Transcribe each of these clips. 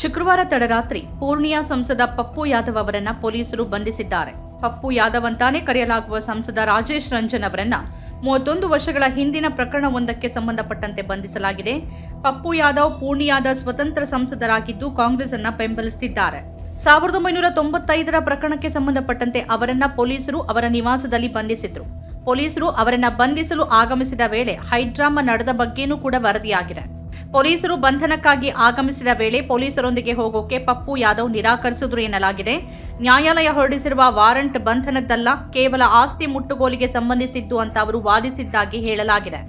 ಶುಕ್ರವಾರ ತಡರಾತ್ರಿ ಪೂರ್ಣಿಯಾ ಸಂಸದ ಪಪ್ಪು ಯಾದವ್ ಅವರನ್ನ ಪೊಲೀಸರು ಬಂಧಿಸಿದ್ದಾರೆ. ಪಪ್ಪು ಯಾದವ್ ಅಂತಾನೆ ಕರೆಯಲಾಗುವ ಸಂಸದ ರಾಜೇಶ್ ರಂಜನ್ ಅವರನ್ನ ಮೂವತ್ತೊಂದು ವರ್ಷಗಳ ಹಿಂದಿನ ಪ್ರಕರಣವೊಂದಕ್ಕೆ ಸಂಬಂಧಪಟ್ಟಂತೆ ಬಂಧಿಸಲಾಗಿದೆ. ಪಪ್ಪು ಯಾದವ್ ಪೂರ್ಣಿಯಾದ ಸ್ವತಂತ್ರ ಸಂಸದರಾಗಿದ್ದು ಕಾಂಗ್ರೆಸ್ ಅನ್ನ ಬೆಂಬಲಿಸುತ್ತಿದ್ದಾರೆ ಸಾವಿರದ ಒಂಬೈನೂರ ತೊಂಬತ್ತೈದರ ಪ್ರಕರಣಕ್ಕೆ ಸಂಬಂಧಪಟ್ಟಂತೆ ಅವರನ್ನ ಪೊಲೀಸರು ಅವರ ನಿವಾಸದಲ್ಲಿ ಬಂಧಿಸಿದ್ರು. ಪೊಲೀಸರು ಅವರನ್ನ ಬಂಧಿಸಲು ಆಗಮಿಸಿದ ವೇಳೆ ಹೈಡ್ರಾಮಾ ನಡೆದ ಬಗ್ಗೆನೂ ಕೂಡ ವರದಿಯಾಗಿದೆ. ಪೊಲೀಸರು ಬಂಧನಕ್ಕಾಗಿ ಆಗಮಿಸಿದ ವೇಳೆ ಪೊಲೀಸರೊಂದಿಗೆ ಹೋಗೋಕೆ ಪಪ್ಪು ಯಾದವ್ ನಿರಾಕರಿಸಿದ್ರು ಎನ್ನಲಾಗಿದೆ. ನ್ಯಾಯಾಲಯ ಹೊರಡಿಸಿರುವ ವಾರಂಟ್ ಬಂಧನದ್ದಲ್ಲ, ಕೇವಲ ಆಸ್ತಿ ಮುಟ್ಟುಗೋಲಿಗೆ ಸಂಬಂಧಿಸಿದ್ದು ಅಂತ ಅವರು ವಾದಿಸಿದ್ದಾಗಿ ಹೇಳಲಾಗಿದೆ.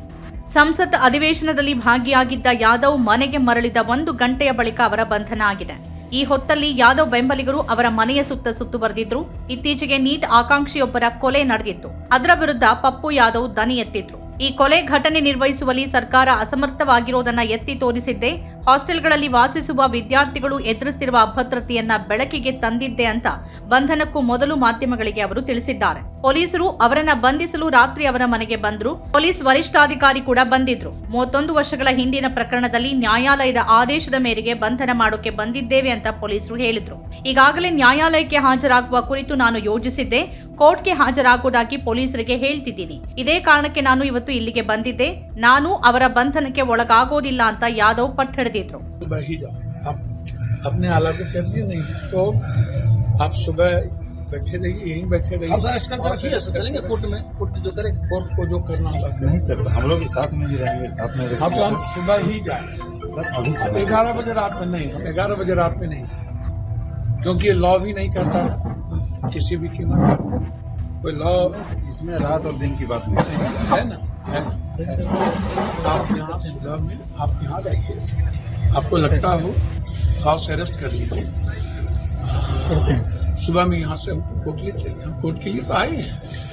ಸಂಸತ್ ಅಧಿವೇಶನದಲ್ಲಿ ಭಾಗಿಯಾಗಿದ್ದ ಯಾದವ್ ಮನೆಗೆ ಮರಳಿದ ಒಂದು ಗಂಟೆಯ ಬಳಿಕ ಅವರ ಬಂಧನ ಆಗಿದೆ. ಈ ಹೊತ್ತಲ್ಲಿ ಯಾದವ್ ಬೆಂಬಲಿಗರು ಅವರ ಮನೆಯ ಸುತ್ತ ಸುತ್ತುವರೆದಿದ್ರು ಇತ್ತೀಚೆಗೆ ನೀಟ್ ಆಕಾಂಕ್ಷಿಯೊಬ್ಬರ ಕೊಲೆ ನಡೆದಿತ್ತು. ಅದರ ವಿರುದ್ಧ ಪಪ್ಪು ಯಾದವ್ ದನಿ ಎತ್ತಿದ್ರು. ಈ ಕೊಲೆ ಘಟನೆ ನಿರ್ವಹಿಸುವಲ್ಲಿ ಸರ್ಕಾರ ಅಸಮರ್ಥವಾಗಿರೋದನ್ನ ಎತ್ತಿ ತೋರಿಸಿದ್ದೆ. ಹಾಸ್ಟೆಲ್ಗಳಲ್ಲಿ ವಾಸಿಸುವ ವಿದ್ಯಾರ್ಥಿಗಳು ಎದುರಿಸುತ್ತಿರುವ ಅಭದ್ರತೆಯನ್ನ ಬೆಳಕಿಗೆ ತಂದಿದ್ದೆ ಅಂತ ಬಂಧನಕ್ಕೂ ಮೊದಲು ಮಾಧ್ಯಮಗಳಿಗೆ ಅವರು ತಿಳಿಸಿದ್ದಾರೆ. ಪೊಲೀಸರು ಅವರನ್ನ ಬಂಧಿಸಲು ರಾತ್ರಿ ಅವರ ಮನೆಗೆ ಬಂದ್ರು. ಪೊಲೀಸ್ ವರಿಷ್ಠಾಧಿಕಾರಿ ಕೂಡ ಬಂದಿದ್ರು. ಮೂವತ್ತೊಂದು ವರ್ಷಗಳ ಹಿಂದಿನ ಪ್ರಕರಣದಲ್ಲಿ ನ್ಯಾಯಾಲಯದ ಆದೇಶದ ಮೇರೆಗೆ ಬಂಧನ ಮಾಡೋಕೆ ಬಂದಿದ್ದೇವೆ ಅಂತ ಪೊಲೀಸರು ಹೇಳಿದ್ರು. ಈಗಾಗಲೇ ನ್ಯಾಯಾಲಯಕ್ಕೆ ಹಾಜರಾಗುವ ಕುರಿತು ನಾನು ಯೋಜಿಸಿದ್ದೆ. ಕೋರ್ಟ್ಗೆ ಹಾಜರಾಗುವುದಾಗಿ ಪೊಲೀಸರಿಗೆ ಹೇಳ್ತಿದ್ದೀನಿ. ಇದೇ ಕಾರಣಕ್ಕೆ ನಾನು ಇವತ್ತು ಇಲ್ಲಿಗೆ ಬಂದಿದ್ದೆ. ನಾನು ಅವರ ಬಂಧನಕ್ಕೆ ಒಳಗಾಗೋದಿಲ್ಲ ಅಂತ ಯಾದವ್ देते रहो तो। सुबह ही जाओ। आप अपने आला को कर दिए नहीं तो आप सुबह बैठे रहिए यहीं बैठे रहिए। ऐसा एक्शन कर रखिए चलेंगे तो कोर्ट में। कोर्ट जो करे कोर्ट को जो करना होगा। नहीं सर हम लोग साथ में ही रहेंगे साथ में हम हम सुबह ही जाए। तो ग्यारह बजे रात में नहीं हम ग्यारह बजे रात में नहीं। क्योंकि ये लॉ भी नहीं करता किसी भी कीमत कोई लॉ इसमें रात और दिन की बात नहीं। है ना? आप यहाँ सुबह में आप यहाँ रहिए। आपको लगता हो हाउस अरेस्ट कर लीजिए। करते हैं। सुबह में यहाँ से हमको कोर्ट ले चले हम कोर्ट के लिए तो आए हैं।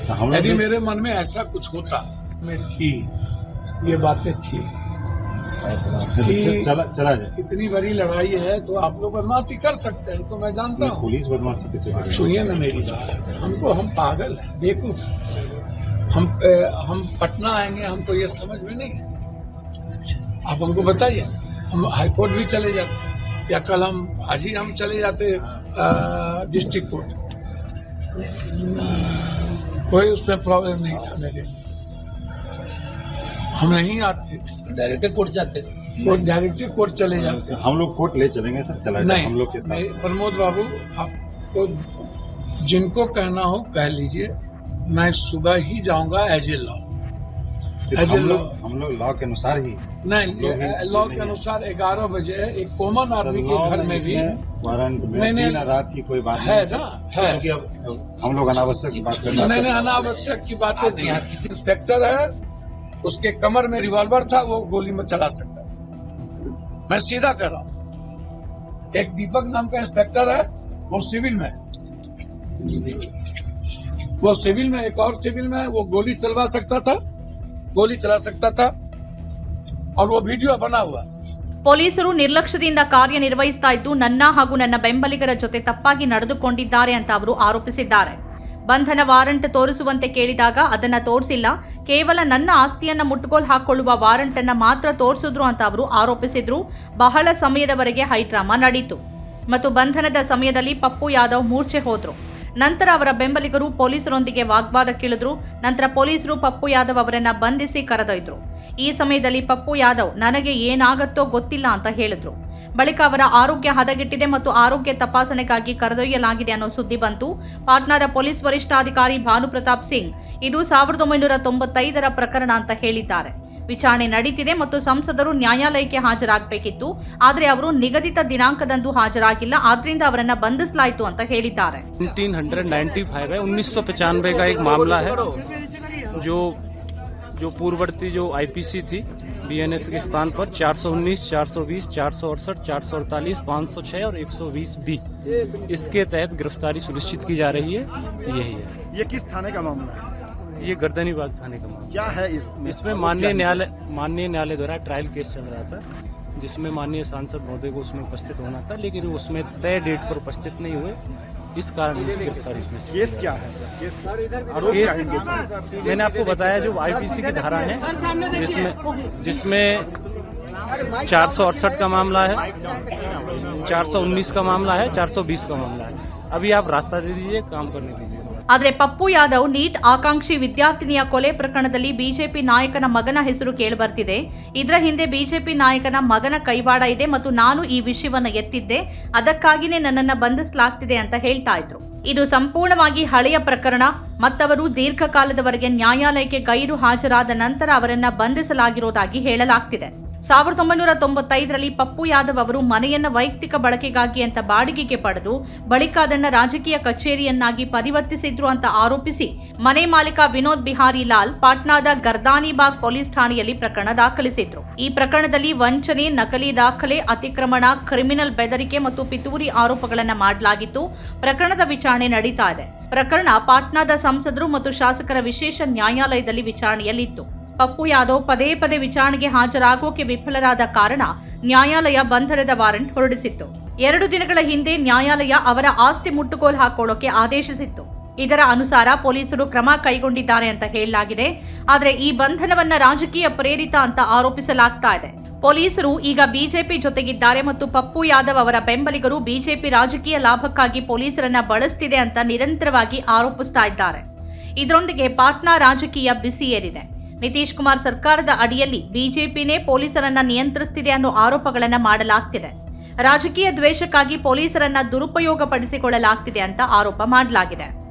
तो यदि मेरे मन में ऐसा कुछ होता मैं थी। ये बातें थी। चला चला जाए। इतनी बड़ी लड़ाई है तो आप लोग बदमाशी कर सकते हैं तो मैं जानता हूँ। पुलिस बदमाशी कैसे सुनिए ना मेरी बात। हमको हम पागल है बेवकूफ़ हम ए, हम पटना आएँगे हमको ये समझ में नहीं। आप हमको बताइए। हम हाईकोर्ट भी चले जाते या कल हम आज ही हम चले जाते डिस्ट्रिक्ट कोर्ट कोई उसमें प्रॉब्लम नहीं था मेरे हम नहीं आते। डायरेक्टर कोर्ट जाते कोर्ट डायरेक्टर कोर्ट चले जाते हम लोग कोर्ट ले चलेंगे सर चला नहीं हम लोग के साथ। नहीं, प्रमोद बाबू आपको जिनको कहना हो कह लीजिए मैं सुबह ही जाऊँगा एज ए लॉ हम लोग हम लोग लॉ के अनुसार ही नहीं लॉ के अनुसार ग्यारह बजे एक कॉमन आदमी के घर में भी वारंट में रात की कोई बात है ना, है। क्योंकि अब हम लोग अनावश्यक बात करना मैंने अनावश्यक की बातें इंस्पेक्टर है। उसके कमर में रिवॉल्वर था वो गोली में चला सकता था मैं सीधा कह रहा हूँ एक दीपक नाम का इंस्पेक्टर है वो सिविल में वो सिविल में एक और सिविल में वो गोली चलवा सकता था। गोली चला सकता था और वो वीडियो बना हुआ है। ಪೊಲೀಸರು ನಿರ್ಲಕ್ಷ್ಯದಿಂದ ಕಾರ್ಯನಿರ್ವಹಿಸ್ತಾ ಇದ್ದು ನನ್ನ ಹಾಗೂ ನನ್ನ ಬೆಂಬಲಿಗರ ಜೊತೆ ತಪ್ಪಾಗಿ ನಡೆದುಕೊಂಡಿದ್ದಾರೆ ಅಂತ ಅವರು ಆರೋಪಿಸಿದ್ದಾರೆ ಬಂಧನ ವಾರಂಟ್ ತೋರಿಸುವಂತೆ ಕೇಳಿದಾಗ ಅದನ್ನ ತೋರಿಸಿಲ್ಲ ಕೇವಲ ನನ್ನ ಆಸ್ತಿಯನ್ನ ಮುಟ್ಟುಗೋಲು ಹಾಕೊಳ್ಳುವ ವಾರಂಟ್ ಅನ್ನ ಮಾತ್ರ ತೋರಿಸಿದ್ರು ಅಂತ ಅವರು ಆರೋಪಿಸಿದ್ರು ಬಹಳ ಸಮಯದವರೆಗೆ ಹೈಡ್ರಾಮಾ ನಡೀತು ಮತ್ತು ಬಂಧನದ ಸಮಯದಲ್ಲಿ ಪಪ್ಪು ಯಾದವ್ ಮೂರ್ಛೆ ಹೋದ್ರು ನಂತರ ಅವರ ಬೆಂಬಲಿಗರು ಪೊಲೀಸರೊಂದಿಗೆ ವಾಗ್ವಾದಕ್ಕಿಳಿದ್ರು ನಂತರ ಪೊಲೀಸರು ಪಪ್ಪು ಯಾದವ್ ಅವರನ್ನ ಬಂಧಿಸಿ ಕರೆದೊಯ್ದ್ರು. ಈ ಸಮಯದಲ್ಲಿ ಪಪ್ಪು ಯಾದವ್, ನನಗೆ ಏನಾಗತ್ತೋ ಗೊತ್ತಿಲ್ಲ ಅಂತ ಹೇಳಿದ್ರು. ಬಳಿಕ ಅವರ ಆರೋಗ್ಯ ಹದಗೆಟ್ಟಿದೆ ಮತ್ತು ಆರೋಗ್ಯ ತಪಾಸಣೆಗಾಗಿ ಕರೆದೊಯ್ಯಲಾಗಿದೆ ಅನ್ನೋ ಸುದ್ದಿ ಬಂತು. ಪಾಟ್ನಾದ ಪೊಲೀಸ್ ವರಿಷ್ಠಾಧಿಕಾರಿ ಭಾನುಪ್ರತಾಪ್ ಸಿಂಗ್, ಇದು ಸಾವಿರದ ಒಂಬೈನೂರ ತೊಂಬತ್ತೈದರ ಪ್ರಕರಣ ಅಂತ ಹೇಳಿದ್ದಾರೆ. ವಿಚಾರಣೆ ನಡೀತಿದೆ ಮತ್ತು ಸಂಸದರು ನ್ಯಾಯಾಲಯಕ್ಕೆ ಹಾಜರಾಗಬೇಕಿತ್ತು ಆದರೆ ಅವರು ನಿಗದಿತ ದಿನಾಂಕದಂದು ಹಾಜರಾಗಿಲ್ಲ ಆದ್ರಿಂದ ಅವರನ್ನ ಬಂಧಿಸಲಾಯಿತು ಅಂತ ಹೇಳಿದ್ದಾರೆ 1995 है उन्नीस का एक मामला है जो जो पूर्ववर्ती जो आईपीसी थी बीएनएस के स्थान पर 419, 420, 468, 448, 506 और 120 बी इसके तहत गिरफ्तारी सुनिश्चित की जा रही है यही है ये किस थाने का मामला है ये गर्दनी बाग थाने का मामला। क्या है इसमें इसमें माननीय न्यायालय माननीय न्यायालय द्वारा ट्रायल केस चल रहा था जिसमें माननीय सांसद महोदय को उसमें उपस्थित होना था लेकिन उसमें तय डेट पर उपस्थित नहीं हुए। इस कारण गिरफ्तारी केस क्या है? केस है? मैंने आपको बताया जो आईपीसी की धारा है जिसमें जिसमें चार सौ अड़सठ का मामला है चार सौ उन्नीस का मामला है चार सौ बीस का मामला है। अभी आप रास्ता दे दीजिए काम करने दीजिए ಆದರೆ ಪಪ್ಪು ಯಾದವ್ ನೀಟ್ ಆಕಾಂಕ್ಷಿ ವಿದ್ಯಾರ್ಥಿನಿಯ ಕೊಲೆ ಪ್ರಕರಣದಲ್ಲಿ ಬಿಜೆಪಿ ನಾಯಕನ ಮಗನ ಹೆಸರು ಕೇಳಿಬರ್ತಿದೆ. ಇದರ ಹಿಂದೆ ಬಿಜೆಪಿ ನಾಯಕನ ಮಗನ ಕೈವಾಡ ಇದೆ ಮತ್ತು ನಾನು ಈ ವಿಷಯವನ್ನ ಎತ್ತಿದ್ದೆ. ಅದಕ್ಕಾಗಿನೇ ನನ್ನನ್ನು ಬಂಧಿಸಲಾಗ್ತಿದೆ ಅಂತ ಹೇಳ್ತಾ ಇದ್ರು. ಇದು ಸಂಪೂರ್ಣವಾಗಿ ಹಳೆಯ ಪ್ರಕರಣ. ಮತ್ತವರು ದೀರ್ಘಕಾಲದವರೆಗೆ ನ್ಯಾಯಾಲಯಕ್ಕೆ ಗೈರು ಹಾಜರಾದ ನಂತರ ಅವರನ್ನ ಬಂಧಿಸಲಾಗಿರೋದಾಗಿ ಹೇಳಲಾಗ್ತಿದೆ. ಸಾವಿರದ ಒಂಬೈನೂರ ತೊಂಬತ್ತೈದರಲ್ಲಿ ಪಪ್ಪು ಯಾದವ್ ಅವರು ಮನೆಯನ್ನ ವೈಯಕ್ತಿಕ ಬಳಕೆಗಾಗಿ ಅಂತ ಬಾಡಿಗೆಗೆ ಪಡೆದು ಬಳಿಕ ಅದನ್ನ ರಾಜಕೀಯ ಕಚೇರಿಯನ್ನಾಗಿ ಪರಿವರ್ತಿಸಿದ್ರು ಅಂತ ಆರೋಪಿಸಿ ಮನೆ ಮಾಲೀಕ ವಿನೋದ್ ಬಿಹಾರಿ ಲಾಲ್ ಪಾಟ್ನಾದ ಗರ್ದಾನಿಬಾಗ್ ಪೊಲೀಸ್ ಠಾಣೆಯಲ್ಲಿ ಪ್ರಕರಣ ದಾಖಲಿಸಿದ್ರು. ಈ ಪ್ರಕರಣದಲ್ಲಿ ವಂಚನೆ, ನಕಲಿ ದಾಖಲೆ, ಅತಿಕ್ರಮಣ, ಕ್ರಿಮಿನಲ್ ಬೆದರಿಕೆ ಮತ್ತು ಪಿತೂರಿ ಆರೋಪಗಳನ್ನು ಮಾಡಲಾಗಿತ್ತು. ಪ್ರಕರಣದ ವಿಚಾರಣೆ ನಡೀತಾ ಇದೆ. ಪ್ರಕರಣ ಪಾಟ್ನಾದ ಸಂಸದರು ಮತ್ತು ಶಾಸಕರ ವಿಶೇಷ ನ್ಯಾಯಾಲಯದಲ್ಲಿ ವಿಚಾರಣೆಯಲ್ಲಿತ್ತು. ಪಪ್ಪು ಯಾದವ್ ಪದೇ ಪದೇ ವಿಚಾರಣೆಗೆ ಹಾಜರಾಗೋಕೆ ವಿಫಲರಾದ ಕಾರಣ ನ್ಯಾಯಾಲಯ ಬಂಧನದ ವಾರೆಂಟ್ ಹೊರಡಿಸಿತ್ತು. ಎರಡು ದಿನಗಳ ಹಿಂದೆ ನ್ಯಾಯಾಲಯ ಅವರ ಆಸ್ತಿ ಮುಟ್ಟುಗೋಲು ಹಾಕೊಳ್ಳೋಕೆ ಆದೇಶಿಸಿತ್ತು. ಇದರ ಅನುಸಾರ ಪೊಲೀಸರು ಕ್ರಮ ಕೈಗೊಂಡಿದ್ದಾರೆ ಅಂತ ಹೇಳಲಾಗಿದೆ. ಆದರೆ ಈ ಬಂಧನವನ್ನ ರಾಜಕೀಯ ಪ್ರೇರಿತ ಅಂತ ಆರೋಪಿಸಲಾಗ್ತಾ ಇದೆ. ಪೊಲೀಸರು ಈಗ ಬಿಜೆಪಿ ಜೊತೆಗಿದ್ದಾರೆ ಮತ್ತು ಪಪ್ಪು ಯಾದವ್ ಅವರ ಬೆಂಬಲಿಗರು ಬಿಜೆಪಿ ರಾಜಕೀಯ ಲಾಭಕ್ಕಾಗಿ ಪೊಲೀಸರನ್ನ ಬಳಸ್ತಿದೆ ಅಂತ ನಿರಂತರವಾಗಿ ಆರೋಪಿಸ್ತಾ ಇದ್ದಾರೆ. ಇದರೊಂದಿಗೆ ಪಾಟ್ನಾ ರಾಜಕೀಯ ಬಿಸಿ ಏರಿದೆ. ನಿತೀಶ್ ಕುಮಾರ್ ಸರ್ಕಾರದ ಅಡಿಯಲ್ಲಿ ಬಿಜೆಪಿನೇ ಪೊಲೀಸರನ್ನ ನಿಯಂತ್ರಿಸುತ್ತಿದೆ ಅನ್ನೋ ಆರೋಪಗಳನ್ನ ಮಾಡಲಾಗ್ತಿದೆ. ರಾಜಕೀಯ ದ್ವೇಷಕ್ಕಾಗಿ ಪೊಲೀಸರನ್ನ ದುರುಪಯೋಗಪಡಿಸಿಕೊಳ್ಳಲಾಗ್ತಿದೆ ಅಂತ ಆರೋಪ ಮಾಡಲಾಗಿದೆ.